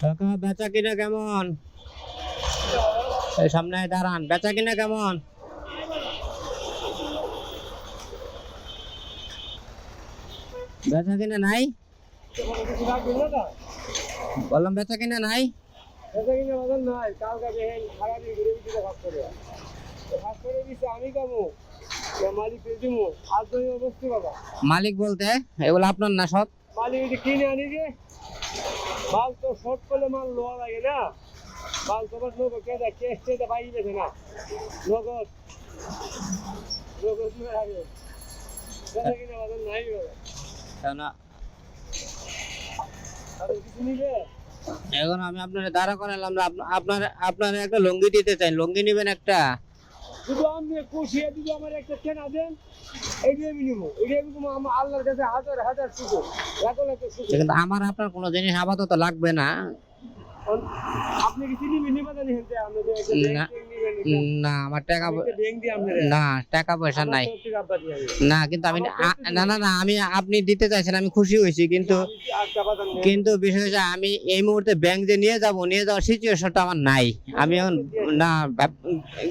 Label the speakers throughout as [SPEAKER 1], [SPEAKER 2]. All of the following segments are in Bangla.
[SPEAKER 1] কাকা বেচা কিনা কেমন? এই সামনে দাঁড়ান বেচা কিনা কেমন? বেচা কিনা নাই? বললাম বেচা কিনা নাই?
[SPEAKER 2] মালিক
[SPEAKER 1] বলতে এগুলো আপনার না সব
[SPEAKER 2] মালিক কিনে আনি যে মাল তো শর্ট করলে মাল লোয়া লাগে না। মাল তোমার লোক কে দেয় কেস টেতে পাই গেছে না। নগদ। নগদ কিনা বাজার নাই
[SPEAKER 1] কেন
[SPEAKER 2] কিছু নিবে?
[SPEAKER 1] এখন আমি আপনার দাঁড়া করালাম আপনার আপনার একটা লুঙ্গি দিতে চাই। লুঙ্গি নেবেন একটা?
[SPEAKER 2] শুধু আমি কষিয়ে যদি আমার একটা কেনা দেন এইটাই আমি নিবো। এইটাই আমি আমার আল্লাহর কাছে হাজার হাজার শুকুর লাখ লাখ শুকুর।
[SPEAKER 1] কিন্তু আমার আপনার কোনো জিনিস আপাতত লাগবে না।
[SPEAKER 2] আপনি কি চিনি নিবেদন
[SPEAKER 1] না। আমার টাকা না টাকা পয়সা নাই। না কিন্তু আমি না না না আমি আপনি দিতে চাইছেন আমি খুশি হয়েছি কিন্তু কিন্তু বিষয় হচ্ছে আমি এই মুহূর্তে ব্যাংক যে নিয়ে যাব নিয়ে যাওয়ার সিচুয়েশনটা আমার নাই। আমি এখন না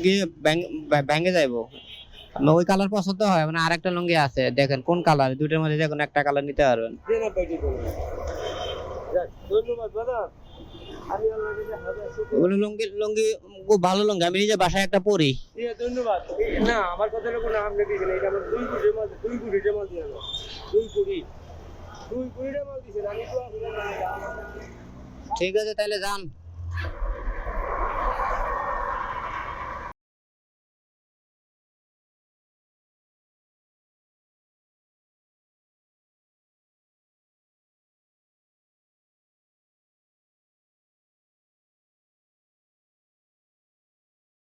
[SPEAKER 1] গিয়ে ব্যাংক ব্যাংকে যাইবো। ওই কালার পছন্দ হয় মানে আরেকটা লুঙ্গি আছে দেখেন কোন কালার দুটোর মধ্যে দেখুন একটা কালার নিতে পারবেন।
[SPEAKER 2] ধন্যবাদ দাদা
[SPEAKER 1] ওগুলো লুঙ্গি লুঙ্গি খুব ভালো লঙ্গি আমি নিজে বাসায় একটা পরি।
[SPEAKER 2] ধন্যবাদ। না আমার কথা কোনো আপনি দিয়েছেন এটা আমার দুই কোটি মাল দুই কোটি মাল দিয়ে দুই কোটি। দুই কোটি মাল দিয়েছেন আমি তো
[SPEAKER 1] ঠিক আছে তাহলে যান।